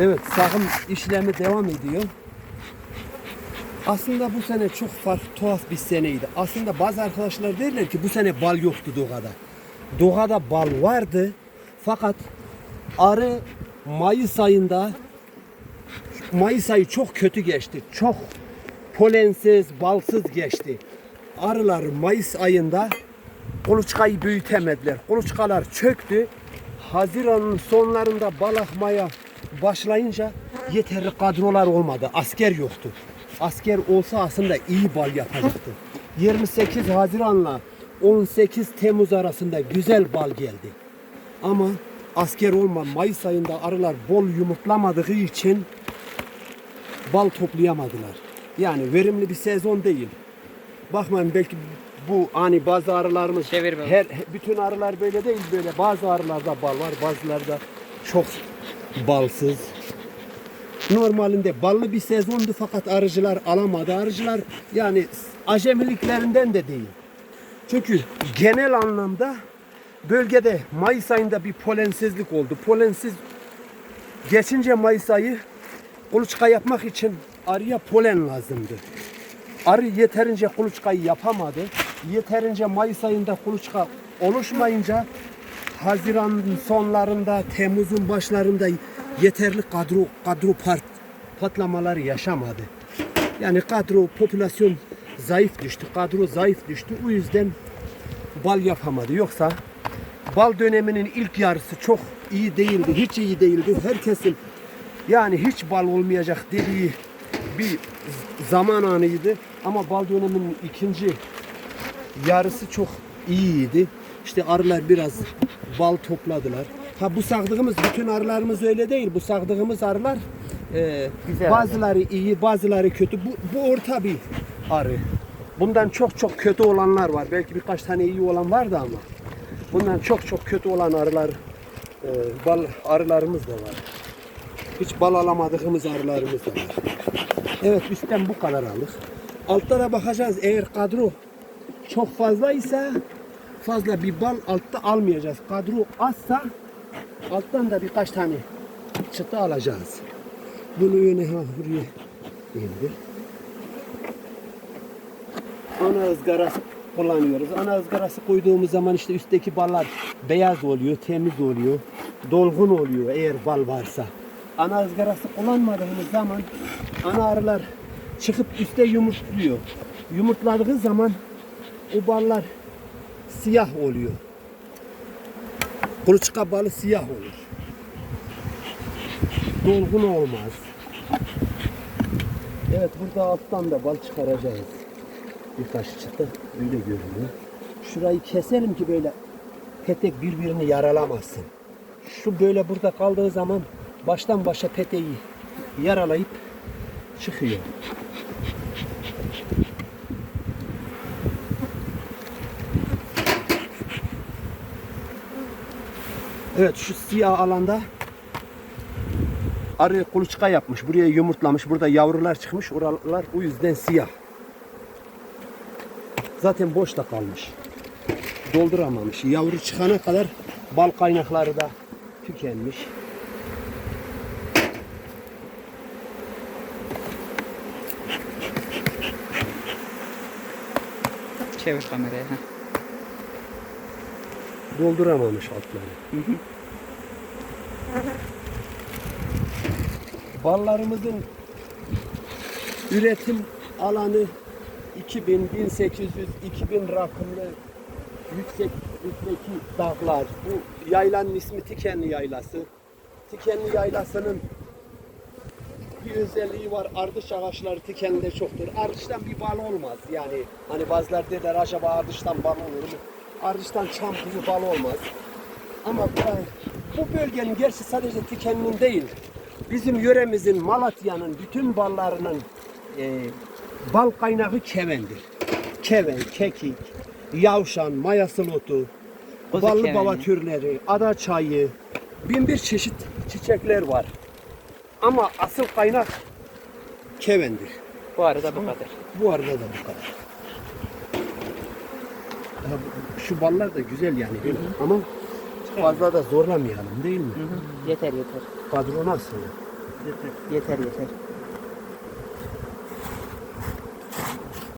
Evet sahım işlemi devam ediyor. Aslında bu sene çok farklı tuhaf bir seneydi. Aslında bazı arkadaşlar derler ki bu sene bal yoktu Doğa'da. Doğa'da bal vardı fakat arı Mayıs ayında Mayıs ayı çok kötü geçti. Çok polensiz, balsız geçti. Arılar Mayıs ayında kuluçkayı büyütemediler. Kuluçkalar çöktü. Haziran'ın sonlarında bal akmaya başlayınca yeterli kadrolar olmadı. Asker yoktu. Asker olsa aslında iyi bal yapacaktı. 28 Haziran'la 18 Temmuz arasında güzel bal geldi. Ama asker olma Mayıs ayında arılar bol yumurtlamadığı için bal toplayamadılar. Yani verimli bir sezon değil. Bakmayın belki bu hani bazı arılarımız her bütün arılar böyle değil böyle bazı arılarda bal var bazılarda çok balsız. Normalinde ballı bir sezondu fakat arıcılar alamadı. Arıcılar yani acemiliklerinden de değil. Çünkü genel anlamda bölgede Mayıs ayında bir polensizlik oldu. Polensiz geçince Mayıs ayı kuluçka yapmak için arıya polen lazımdı. Arı yeterince kuluçkayı yapamadı. Yeterince Mayıs ayında kuluçka oluşmayınca Haziran'ın sonlarında, Temmuz'un başlarında yeterli kadro kadro part, patlamaları yaşamadı. Yani kadro popülasyon zayıf düştü. Kadro zayıf düştü. O yüzden bal yapamadı. Yoksa bal döneminin ilk yarısı çok iyi değildi. Hiç iyi değildi. Herkesin yani hiç bal olmayacak dediği bir zaman anıydı. Ama bal döneminin ikinci yarısı çok iyiydi. İşte arılar biraz bal topladılar. Ha bu sağdığımız bütün arılarımız öyle değil. Bu sağdığımız arılar e, Güzel bazıları iyi, bazıları kötü. Bu, bu orta bir arı. Bundan çok çok kötü olanlar var. Belki birkaç tane iyi olan vardı ama. Bundan çok çok kötü olan arılar, e, bal arılarımız da var. Hiç bal alamadığımız arılarımız da var. Evet üstten bu kadar alır. Altta da bakacağız eğer kadro çok fazlaysa fazla bir bal altta almayacağız. Kadro azsa alttan da birkaç tane çıtı alacağız. Bunu yine ha buraya indir. Ana ızgarası kullanıyoruz. Ana ızgarası koyduğumuz zaman işte üstteki ballar beyaz oluyor, temiz oluyor, dolgun oluyor eğer bal varsa. Ana ızgarası kullanmadığımız zaman ana arılar çıkıp üstte yumurtluyor. Yumurtladığı zaman o ballar siyah oluyor. Kuluçka balı siyah olur. Dolgun olmaz. Evet burada alttan da bal çıkaracağız. Birkaç çıtı öyle görünüyor. Şurayı keselim ki böyle petek birbirini yaralamasın. Şu böyle burada kaldığı zaman baştan başa peteği yaralayıp çıkıyor. Evet şu siyah alanda arı kuluçka yapmış. Buraya yumurtlamış. Burada yavrular çıkmış. Oralar o yüzden siyah. Zaten boş da kalmış. Dolduramamış. Yavru çıkana kadar bal kaynakları da tükenmiş. Çevir kamerayı. Dolduramamış altları. Ballarımızın üretim alanı 2000, 1800, 2000 rakımlı yükseklikteki dağlar. Bu yaylanın ismi Tikenli Yaylası. Tikenli Yaylası'nın bir özelliği var. Ardış ağaçları tikeninde çoktur. Ardıştan bir bal olmaz. Yani hani bazıları derler acaba ardıştan bal olur mu? Ardıştan çam kuzu bal olmaz. Ama bu, bu bölgenin gerçi sadece tikeninin değil. Bizim yöremizin Malatya'nın bütün ballarının e, bal kaynağı kevendir. Keven, kekik, yavşan, mayasıl otu, Kuzu ballı keveni. baba türleri, ada çayı, bin bir çeşit çiçekler var. Ama asıl kaynak kevendir. Bu arada bu kadar. Bu arada da bu kadar. Şu ballar da güzel yani. Ama fazla da zorlamayalım değil mi? Yeter yeter. Kadro nasıl? Yeter yeter.